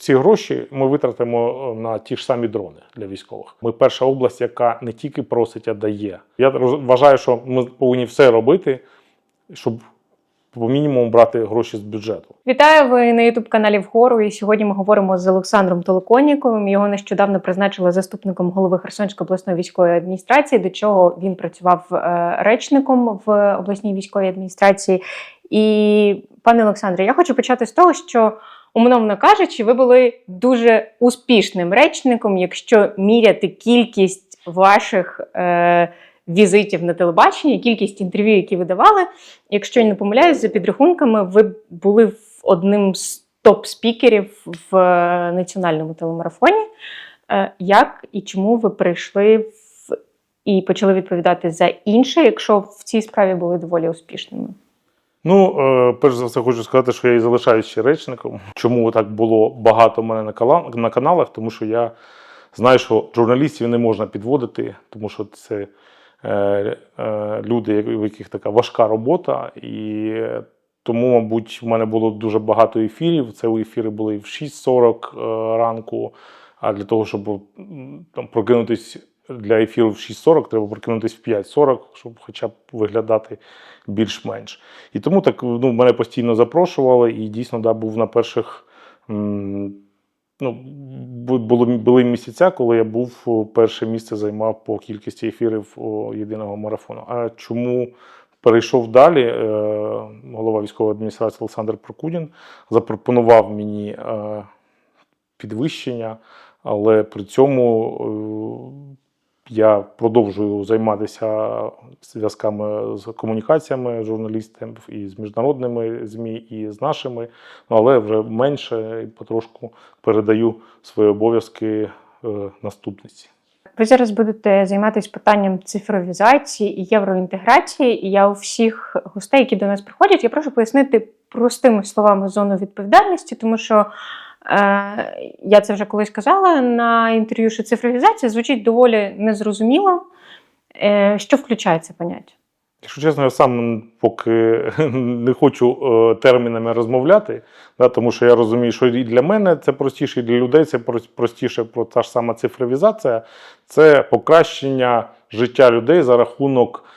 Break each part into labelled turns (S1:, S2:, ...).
S1: Ці гроші ми витратимо е, на ті ж самі дрони для військових. Ми перша область, яка не тільки просить, а дає. Я вважаю, що ми повинні все робити, щоб по мінімуму брати гроші з бюджету.
S2: Вітаю ви на ютуб каналі Вгору. І сьогодні ми говоримо з Олександром Толоконніковим. Його нещодавно призначили заступником голови Херсонської обласної військової адміністрації, до чого він працював е, речником в обласній військовій адміністрації. І пане Олександре, я хочу почати з того, що умовно кажучи, ви були дуже успішним речником, якщо міряти кількість ваших. Е, Візитів на телебаченні, кількість інтерв'ю, які ви давали. Якщо я не помиляюсь, за підрахунками, ви були одним з топ-спікерів в е, національному телемарафоні. Е, Як і чому ви прийшли в і почали відповідати за інше, якщо в цій справі були доволі успішними?
S1: Ну, е, перш за все, хочу сказати, що я і залишаюся ще речником. Чому так було багато в мене на, каналах? Тому що я знаю, що журналістів не можна підводити, тому що це е, е, люди, у яких така важка робота. І тому, мабуть, в мене було дуже багато ефірів. Це ефіри були в 6.40 е, ранку. А для того, щоб там прокинутись для ефіру в 6.40, треба прокинутись в 5.40, щоб хоча б виглядати більш-менш. І тому так ну, мене постійно запрошували, і дійсно да, був на перших. Ну, бу- було, були місяця, коли я був перше місце займав по кількості ефірів єдиного марафону. А чому перейшов далі? Е, голова військової адміністрації Олександр Прокудін запропонував мені е, підвищення, але при цьому е, я продовжую займатися зв'язками з комунікаціями журналістів і з міжнародними ЗМІ, і з нашими, ну, але вже менше і потрошку передаю свої обов'язки е, наступниці.
S2: Ви зараз будете займатися питанням цифровізації і євроінтеграції. І я у всіх гостей, які до нас приходять, я прошу пояснити простими словами зону відповідальності, тому що я це вже колись казала на інтерв'ю, що цифровізація звучить доволі незрозуміло. Е, що включає це поняття?
S1: Якщо чесно, я сам поки не хочу е, термінами розмовляти, да, тому що я розумію, що і для мене це простіше, і для людей це простіше про та ж сама цифровізація, це покращення життя людей за рахунок е,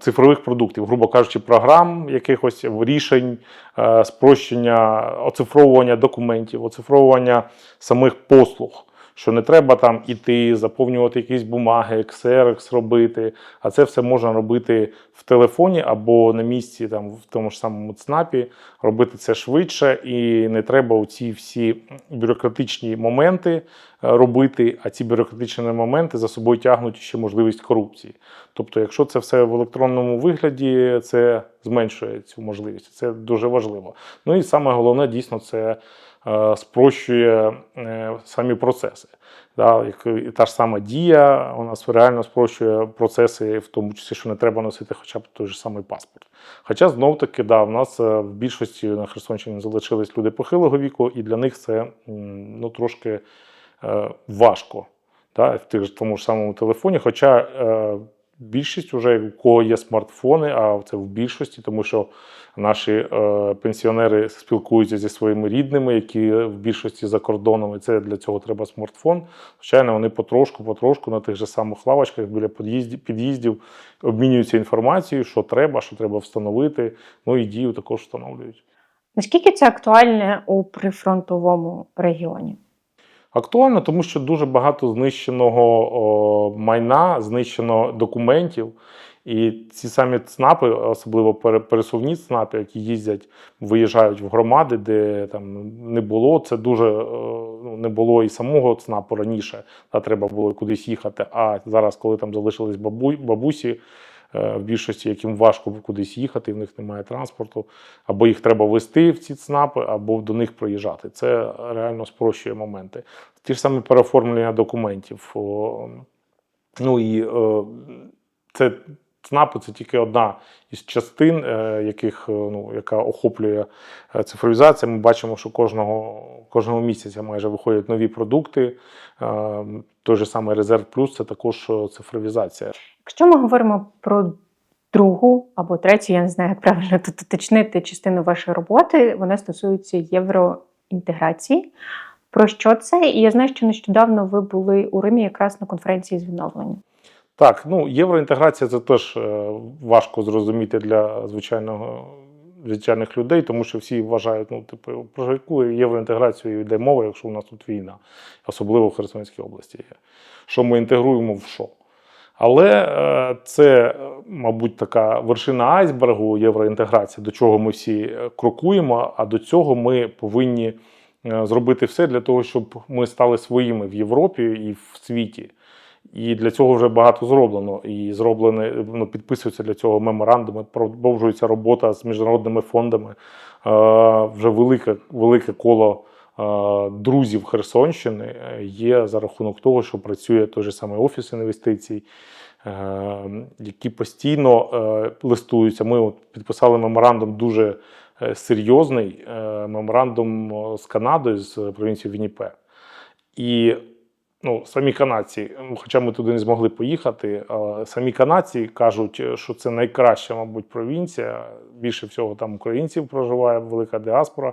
S1: цифрових продуктів, грубо кажучи, програм, якихось рішень, е, спрощення, оцифровування документів, оцифровування самих послуг. Що не треба там іти, заповнювати якісь бумаги, Xerox робити, а це все можна робити в телефоні або на місці, там в тому ж самому ЦНАПі, робити це швидше, і не треба оці всі бюрократичні моменти е, робити. А ці бюрократичні моменти за собою тягнуть ще можливість корупції. Тобто, якщо це все в електронному вигляді, це зменшує цю можливість. Це дуже важливо. Ну і саме головне, дійсно, це спрощує е, самі процеси. Да, як та ж сама дія, нас реально спрощує процеси, в тому числі, що не треба носити хоча б той же самий паспорт. Хоча знов таки, да, в нас е, в більшості на Херсонщині залишились люди похилого віку, і для них це ну, трошки е, важко. Да, в тому ж самому телефоні. Хоча е, більшість вже у кого є смартфони, а це в більшості, тому що наші е, пенсіонери спілкуються зі своїми рідними, які в більшості за кордоном, і це для цього треба смартфон. Звичайно, вони потрошку, потрошку на тих же самих лавочках біля під'їздів, під'їздів обмінюються інформацією, що треба, що треба встановити. Ну і дію також встановлюють.
S2: Наскільки це актуальне у прифронтовому регіоні?
S1: Актуально, тому що дуже багато знищеного майна, знищено документів. І ці самі ЦНАПи, особливо пересувні ЦНАПи, які їздять, виїжджають в громади, де там не було. Це дуже ну, не було і самого ЦНАПу раніше, та треба було кудись їхати. А зараз, коли там залишились бабу, бабусі, в більшості, яким важко кудись їхати, в них немає транспорту, або їх треба вести в ці ЦНАПи, або до них проїжджати. Це реально спрощує моменти. Ті ж самі переоформлення документів. Ну і е, це ЦНАПи це тільки одна із частин, е, яких, е, ну, яка охоплює е, цифровізація. Ми бачимо, що кожного, кожного місяця майже виходять нові продукти. Той же самий Резерв Плюс це також цифровізація.
S2: Якщо ми говоримо про другу або третю, я не знаю, як правильно тут уточнити частину вашої роботи, вона стосується євроінтеграції. Про що це? І я знаю, що нещодавно ви були у Римі якраз на конференції з відновлення.
S1: Так, ну євроінтеграція це теж е, важко зрозуміти для звичайного звичайних людей, тому що всі вважають, ну, типу, про яку євроінтеграцію йде мова, якщо у нас тут війна, особливо в Херсонській області є. Що ми інтегруємо в що? Але е, це, е, мабуть, така вершина айсбергу євроінтеграції, до чого ми всі крокуємо, а до цього ми повинні зробити все для того, щоб ми стали своїми в Європі і в світі. І для цього вже багато зроблено. І зроблено, ну, підписуються для цього меморандуми, продовжується робота з міжнародними фондами. Е, вже велике, велике коло е, друзів Херсонщини е, є за рахунок того, що працює той же самий офіс інвестицій, е, які постійно е, листуються. Ми от підписали меморандум дуже е, серйозний е, меморандум з Канадою, з провінцією Вінніпе. І ну, самі канадці, хоча ми туди не змогли поїхати, але самі канадці кажуть, що це найкраща, мабуть, провінція. Більше всього там українців проживає, велика діаспора.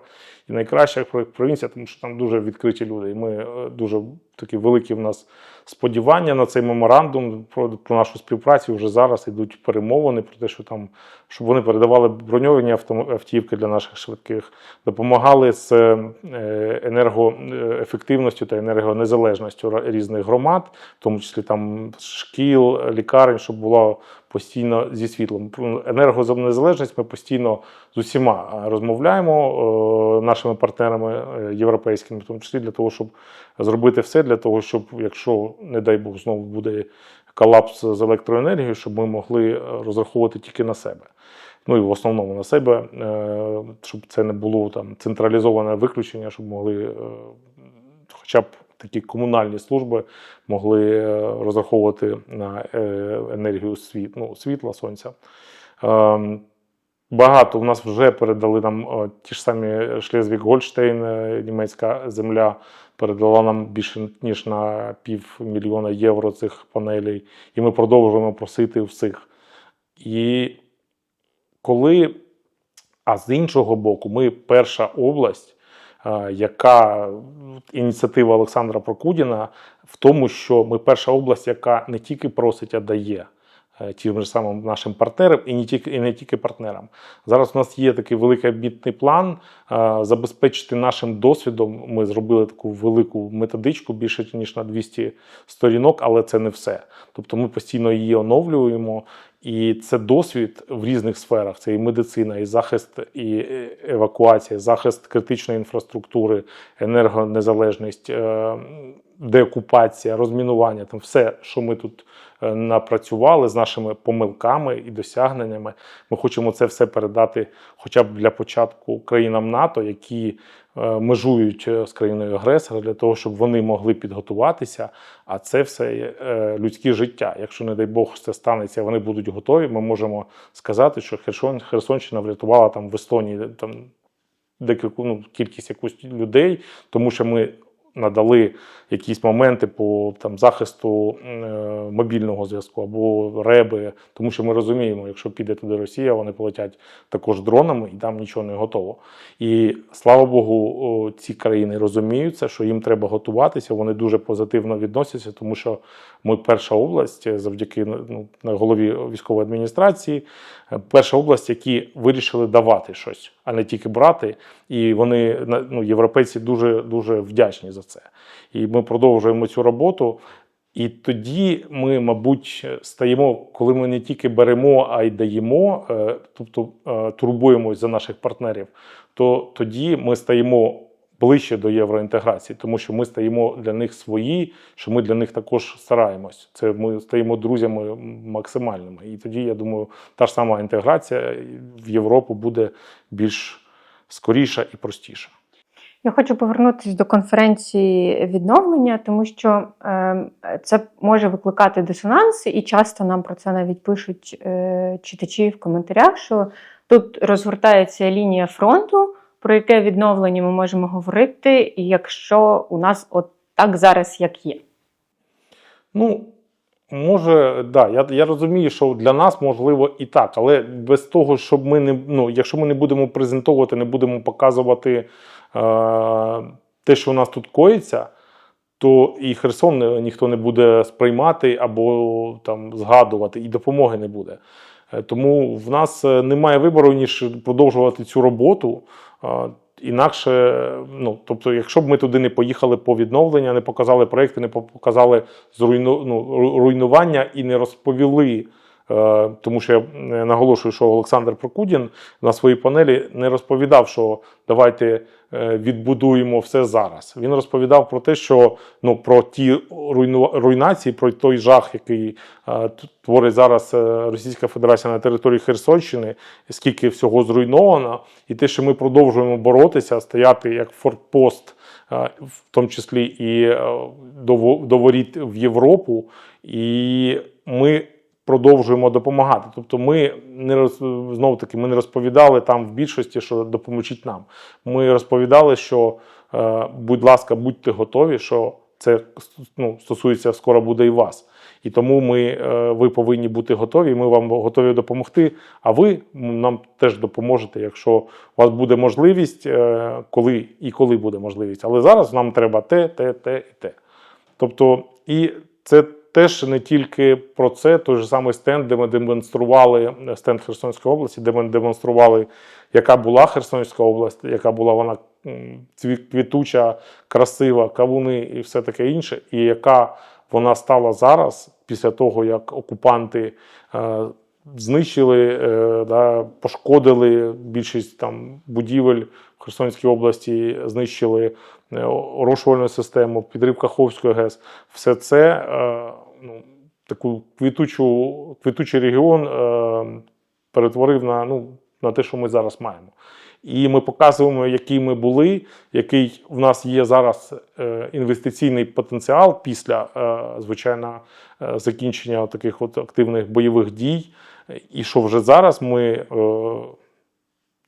S1: І найкраща провінція, тому що там дуже відкриті люди. І ми е, дуже такі великі в нас сподівання на цей меморандум про, про нашу співпрацю. Вже зараз йдуть перемовини про те, що там щоб вони передавали броньовані автівки для наших швидких, допомагали з е, енергоефективністю та енергонезалежністю різних громад, в тому числі там шкіл, лікарень, щоб було постійно зі світлом. Про Енергонезалежність ми постійно з усіма розмовляємо е, нашими партнерами е, європейськими, в тому числі для того, щоб зробити все для того, щоб якщо, не дай Бог, знову буде колапс з електроенергією, щоб ми могли е, розраховувати тільки на себе. Ну і в основному на себе, е, щоб це не було там централізоване виключення, щоб могли е, хоча б такі комунальні служби могли розраховувати на енергію світ, ну, світла, сонця. Багато в нас вже передали нам ті ж самі Шлезвік-Гольштейн, е, німецька земля, передала нам більше ніж на півмільйона євро цих панелей, і ми продовжуємо просити всіх. І коли, а з іншого боку, ми перша область, е, яка ініціатива Олександра Прокудіна в тому, що ми перша область, яка не тільки просить, а дає тим же самим нашим партнерам і не тільки і не тільки партнерам. Зараз у нас є такий великий обітний план е, забезпечити нашим досвідом. Ми зробили таку велику методичку більше ніж на 200 сторінок, але це не все. Тобто ми постійно її оновлюємо. І це досвід в різних сферах: це і медицина, і захист, і е, евакуація, захист критичної інфраструктури, енергонезалежність, е, деокупація, розмінування там все, що ми тут напрацювали з нашими помилками і досягненнями. Ми хочемо це все передати, хоча б для початку країнам НАТО, які е, межують е, з країною агресора, для того, щоб вони могли підготуватися. А це все е, людське життя. Якщо, не дай Бог, це станеться, вони будуть готові. Ми можемо сказати, що Херсон, Херсонщина врятувала там в Естонії там декільку ну, кількість якусь людей, тому що ми надали якісь моменти по там захисту е, мобільного зв'язку або реби, тому що ми розуміємо, якщо піде туди Росія, вони полетять також дронами, і там нічого не готово. І слава Богу, ці країни розуміються, що їм треба готуватися. Вони дуже позитивно відносяться, тому що ми перша область завдяки ну, голові військової адміністрації, е, перша область, які вирішили давати щось, а не тільки брати. І вони ну, європейці дуже дуже вдячні за це. І ми продовжуємо цю роботу. І тоді ми, мабуть, стаємо, коли ми не тільки беремо, а й даємо, е, тобто е, турбуємось за наших партнерів, то тоді ми стаємо ближче до євроінтеграції, тому що ми стаємо для них свої, що ми для них також стараємось. Це ми стаємо друзями максимальними. І тоді, я думаю, та ж сама інтеграція в Європу буде більш скоріша і простіша.
S2: Я хочу повернутися до конференції відновлення, тому що е, це може викликати дисонанс, і часто нам про це навіть пишуть е, читачі в коментарях, що тут розгортається лінія фронту, про яке відновлення ми можемо говорити, якщо у нас от так зараз як є.
S1: Ну, може, да, я, я розумію, що для нас можливо і так, але без того, щоб ми не ну, якщо ми не будемо презентовувати, не будемо показувати те, що у нас тут коїться, то і Херсон ніхто не буде сприймати або там згадувати, і допомоги не буде. Е, Тому в нас е, немає вибору, ніж продовжувати цю роботу. Е, Інакше, ну тобто, якщо б ми туди не поїхали по відновлення, не показали проекти, не показали зруйну, ну, руйнування і не розповіли. Е, Тому що я е, наголошую, що Олександр Прокудін на своїй панелі не розповідав, що давайте е, відбудуємо все зараз. Він розповідав про те, що ну про ті руйнації, про той жах, який творить зараз Російська Федерація на території Херсонщини, скільки всього зруйновано, і те, що ми продовжуємо боротися, стояти як фортпост, е, в тому числі і е, в Європу, і ми продовжуємо допомагати. Тобто, ми не роз, знову таки ми не розповідали там в більшості, що допоможіть нам. Ми розповідали, що, е, будь ласка, будьте готові, що це ну, стосується скоро буде і вас. І тому ми, е, ви повинні бути готові. Ми вам готові допомогти. А ви нам теж допоможете, якщо у вас буде можливість, е, коли і коли буде можливість. Але зараз нам треба те, те, те і те. Тобто, і це теж не тільки про це, той же самий стенд, де ми демонстрували стенд Херсонської області, де ми демонстрували, яка була Херсонська область, яка була вона квітуча, красива, кавуни і все таке інше, і яка вона стала зараз, після того, як окупанти е, знищили, е, да, пошкодили більшість там будівель Херсонській області, знищили е, орошувальну систему, підрив Каховської ГЕС. Все це е, ну, таку квітучу, квітучий регіон е, перетворив на, ну, на те, що ми зараз маємо. І ми показуємо, які ми були, який в нас є зараз інвестиційний потенціал після, звичайно, закінчення таких от активних бойових дій. І що вже зараз ми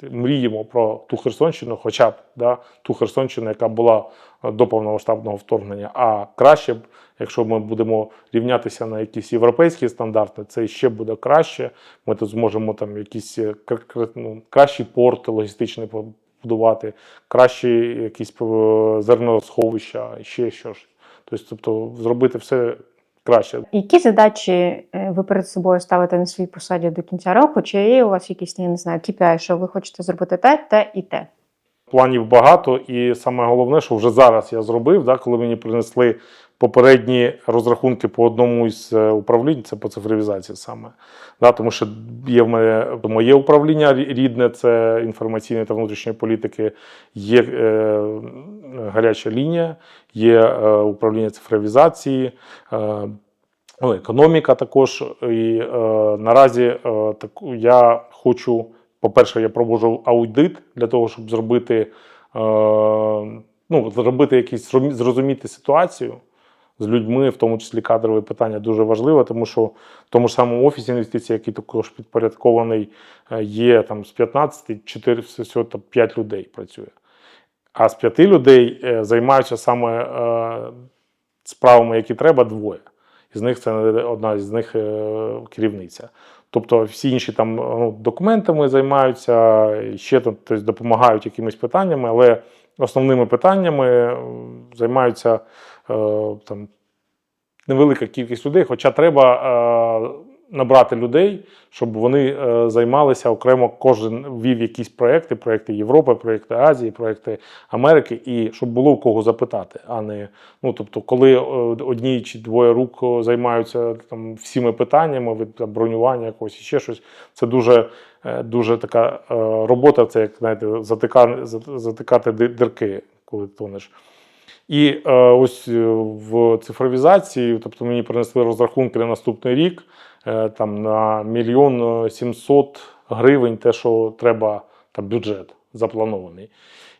S1: мріємо про ту Херсонщину, хоча б да, ту Херсонщину, яка була е, до повномасштабного вторгнення. А краще б, якщо ми будемо рівнятися на якісь європейські стандарти, це ще буде краще. Ми тут зможемо там якісь е, ну, кращий порт логістичний побудувати, кращі якісь е, зерносховища, ще щось. Тобто, тобто зробити все краще.
S2: Які задачі е, ви перед собою ставите на своїй посаді до кінця року? Чи є у вас якісь, я не знаю, KPI, що ви хочете зробити те, те і те?
S1: Планів багато, і саме головне, що вже зараз я зробив, да, коли мені принесли попередні розрахунки по одному із е, управлінь, це по цифровізації саме. Да, тому що є в мене моє управління рідне, це інформаційної та внутрішньої політики, є е, гаряча лінія, є е, управління цифровізації. Е, Ну, економіка також. І е, наразі е, так, я хочу, по-перше, я проводжу аудит для того, щоб зробити, е, ну, зробити якісь зрозуміти ситуацію з людьми, в тому числі кадрове питання дуже важливе, тому що в тому ж самому офісі інвестицій, який також підпорядкований, е, є там з 15, 4, всього там 5 людей працює. А з 5 людей е, займаються саме справами, які треба, двоє. Із них це одна з них керівниця. Тобто всі інші там ну, документами займаються, ще там тобто, допомагають якимись питаннями, але основними питаннями е, займаються е, там, невелика кількість людей, хоча треба е, набрати людей, щоб вони е, займалися окремо, кожен вів якісь проекти, проекти Європи, проекти Азії, проекти Америки, і щоб було у кого запитати, а не ну тобто, коли е, одні чи двоє рук е, займаються там всіми питаннями від там, бронювання якогось і ще щось, це дуже. Дуже така робота, це як знаєте, затика, затикати ди- дирки, коли тонеш. І ось в цифровізації, тобто мені принесли розрахунки на наступний рік, там на мільйон сімсот гривень, те, що треба, там бюджет запланований.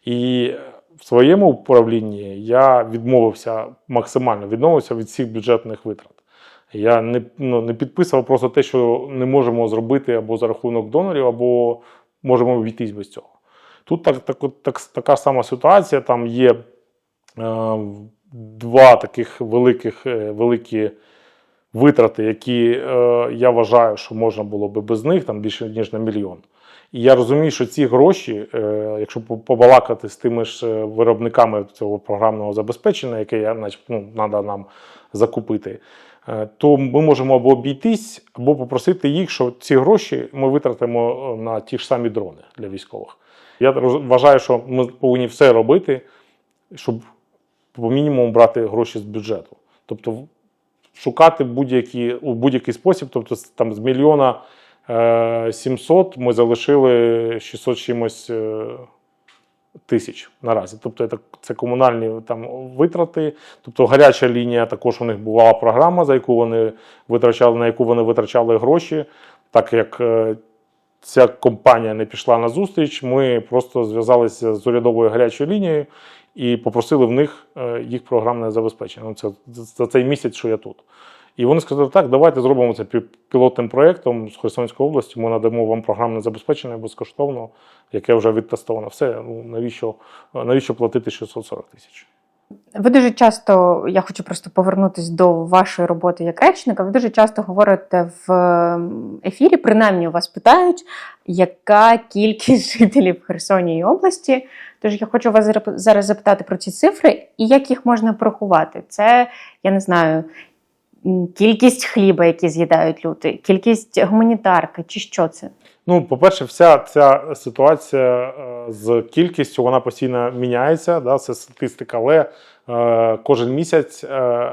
S1: І в своєму управлінні я відмовився максимально відмовився від всіх бюджетних витрат. Я не, ну, не підписував просто те, що не можемо зробити або за рахунок донорів, або можемо обійтись без цього. Тут так, так, так, така сама ситуація, там є е, два таких великих, е, великі витрати, які е, я вважаю, що можна було би без них, там більше ніж на мільйон. І я розумію, що ці гроші, е, якщо побалакати з тими ж е, виробниками цього програмного забезпечення, яке я, начебто, ну, треба нам закупити, е, то ми можемо або обійтись, або попросити їх, що ці гроші ми витратимо е, на ті ж самі дрони для військових. Я вважаю, що ми повинні все робити, щоб по мінімуму брати гроші з бюджету. Тобто шукати будь-які, у будь-який спосіб, тобто там з мільйона е, 700 ми залишили 600 чимось е, тисяч наразі. Тобто це, це комунальні там витрати. Тобто гаряча лінія також у них була програма, за яку вони витрачали, на яку вони витрачали гроші. Так як е, ця компанія не пішла на зустріч, ми просто зв'язалися з урядовою гарячою лінією і попросили в них е, їх програмне забезпечення. Ну, це за цей місяць, що я тут. І вони сказали, так, давайте зробимо це пі- пілотним проєктом з Херсонської області. Ми надамо вам програмне забезпечення безкоштовно, яке вже відтестовано. Все, ну навіщо, навіщо платити 640 тисяч?
S2: Ви дуже часто, я хочу просто повернутися до вашої роботи як речника. Ви дуже часто говорите в ем, ефірі, принаймні у вас питають, яка кількість жителів Херсонії області. Тож я хочу вас зараз- запитати про ці цифри і як їх можна порахувати. Це я не знаю. Кількість хліба, який з'їдають люди, кількість гуманітарки, чи що це?
S1: Ну, по-перше, вся ця ситуація е, з кількістю вона постійно міняється. Да, це статистика, але е, кожен місяць е,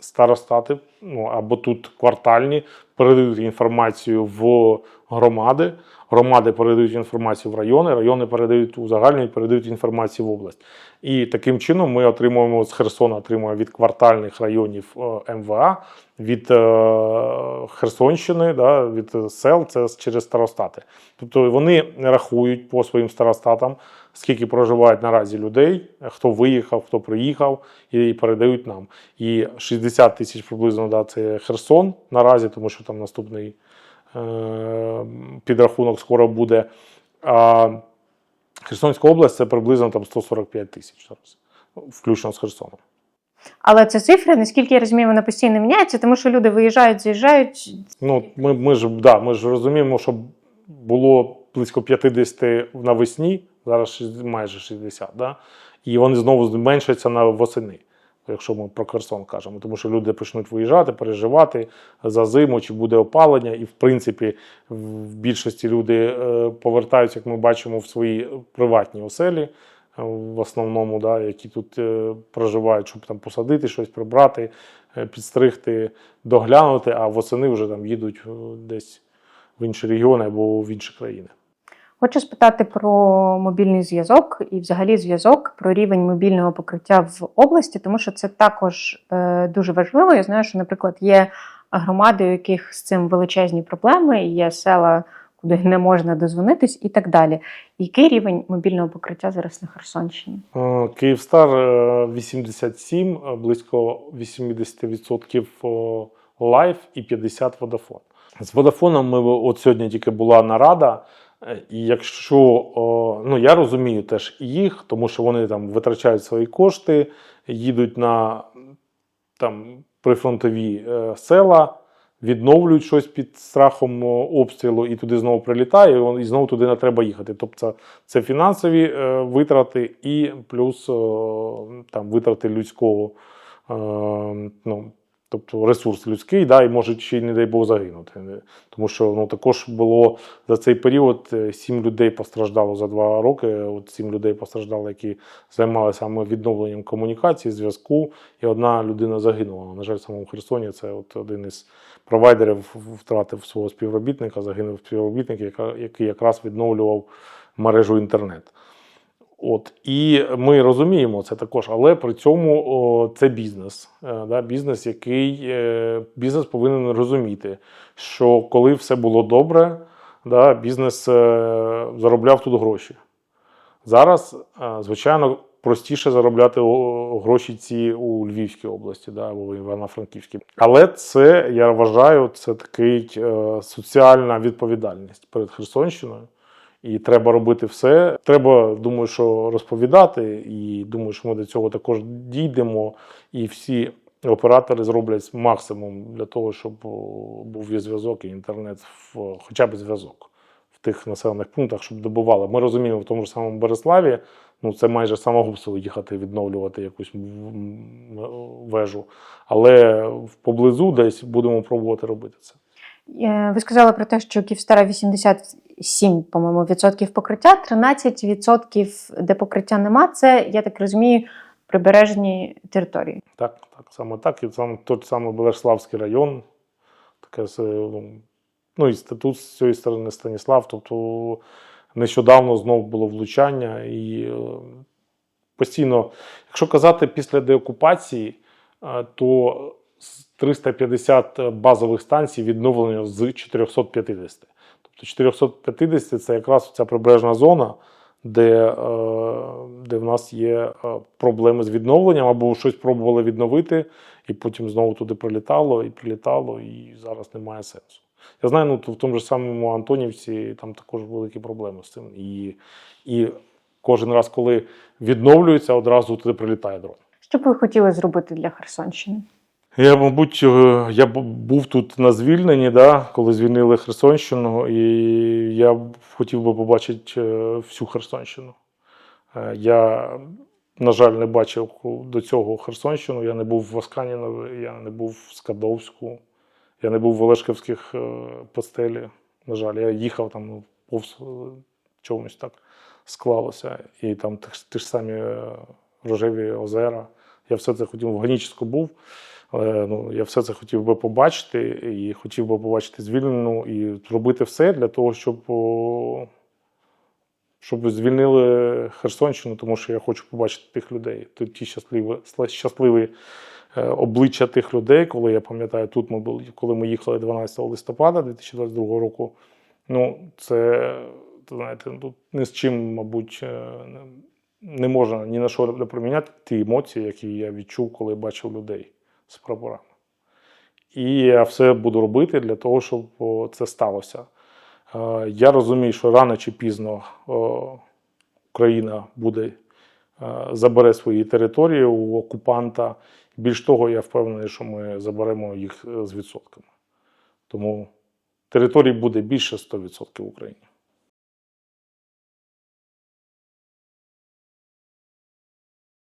S1: старостати, ну або тут квартальні, передають інформацію в громади. Громади передають інформацію в райони, райони передають узагальнюють, передають інформацію в область. І таким чином ми отримуємо з Херсона, отримуємо від квартальних районів е, МВА, від е, Херсонщини, да, від сел, це через старостати. Тобто вони рахують по своїм старостатам, скільки проживають наразі людей, хто виїхав, хто приїхав, і передають нам. І 60 тисяч приблизно да, це Херсон наразі, тому що там наступний підрахунок скоро буде. А Херсонська область це приблизно там 145 тисяч зараз, включно з Херсоном.
S2: Але це цифри, наскільки я розумію, вони постійно міняються, тому що люди виїжджають, з'їжджають.
S1: Ну, ми, ми, ж, да, ми ж розуміємо, що було близько 50 навесні, зараз майже 60, да? і вони знову зменшаться на восени, якщо ми про Херсон кажемо. Тому що люди почнуть виїжджати, переживати за зиму, чи буде опалення, і в принципі в більшості люди е, повертаються, як ми бачимо, в свої приватні оселі. е, В основному, да, які тут е, проживають, щоб там посадити щось, прибрати, підстригти, доглянути, а восени вже там їдуть десь в інші регіони або в інші країни.
S2: Хочу спитати про мобільний зв'язок і взагалі зв'язок про рівень мобільного покриття в області, тому що це також е, дуже важливо. Я знаю, що, наприклад, є громади, у яких з цим величезні проблеми, є села, куди не можна дозвонитись, і так далі. Який рівень мобільного покриття зараз на Херсонщині?
S1: Е, Київстар е, 87, е, близько 80% лайф і 50 Водафон. З Водафоном ми от сьогодні тільки була нарада. Е, І якщо ну я розумію теж їх, тому що вони там витрачають свої кошти, їдуть на там прифронтові е, села, відновлюють щось під страхом обстрілу, і туди знову прилітає, і знову туди не треба їхати. Тобто це, фінансові е, витрати і плюс там витрати людського. Ну, Тобто ресурс людський, да, і може ще й, не дай Бог, загинути. Тому що ну, також було за цей період е, сім людей постраждало за два роки. От сім людей постраждало, які займалися саме відновленням комунікації, зв'язку, і одна людина загинула. На жаль, в самому Херсоні це от один із провайдерів втратив свого співробітника, загинув співробітник, який якраз відновлював мережу інтернет. От і ми розуміємо це також, але при цьому о, це бізнес. Е, да, бізнес, який е, бізнес повинен розуміти, що коли все було добре, да, бізнес е, заробляв тут гроші. Зараз, е, звичайно, простіше заробляти гроші ці у Львівській області, да, або Івано-Франківській. Але це я вважаю, це такий е, соціальна відповідальність перед Херсонщиною. І треба робити все. Треба, думаю, що розповідати, і думаю, що ми до цього також дійдемо. І всі оператори зроблять максимум для того, щоб був і зв'язок, і інтернет, в, хоча б зв'язок в тих населених пунктах, щоб добували. Ми розуміємо, в тому ж самому Береславі, ну це майже самогубство їхати відновлювати якусь вежу. Але поблизу десь будемо пробувати робити це.
S2: Е, Ви сказали про те, що Київстара 87, по-моєму, відсотків покриття, 13 відсотків, де покриття нема. Це, я так розумію, прибережні території.
S1: Так, так, саме так. І саме той самий Белеславський район, таке ну, ну, інститут з цієї сторони Станіслав. Тобто нещодавно знов було влучання і е, постійно, якщо казати після деокупації, е, то 350 базових станцій відновлено з 450. Тобто 450 це якраз ця прибережна зона, де, е, де в нас є е, проблеми з відновленням, або щось пробували відновити, і потім знову туди прилітало і прилітало, і зараз немає сенсу. Я знаю, ну, то в тому ж самому Антонівці там також великі проблеми з цим. І, і кожен раз, коли відновлюється, одразу туди прилітає дрон.
S2: Що б ви хотіли зробити для Херсонщини?
S1: Я, мабуть, е, я був тут на звільненні, да, коли звільнили Херсонщину, і я хотів би побачити е, всю Херсонщину. Е, Я, на жаль, не бачив до цього Херсонщину. Я не був в Осканінові, я не був в Скадовську, я не був в Олешківських постелі. На жаль, я їхав там ну, повз чомусь так склалося. І там ті ж- самі рожеві озера. Я все це хотів в Ганічську був. Але ну, я все це хотів би побачити і хотів би побачити звільнену і зробити все для того, щоб, щоб звільнили Херсонщину, тому що я хочу побачити тих людей. Ті- Ті щасливі, щасливі е, обличчя тих людей, коли я пам'ятаю, тут ми були, коли ми їхали 12 листопада 2022 року. Ну, це, знаєте, тут ні з чим, мабуть, е, не можна ні на що не проміняти ті емоції, які я відчув, коли бачив людей з прапорами. І я все буду робити для того, щоб це сталося. Е, Я розумію, що рано чи пізно Україна буде е, забере свої території у окупанта. Більш того, я впевнений, що ми заберемо їх е, з відсотками. Тому територій буде більше 100% в Україні.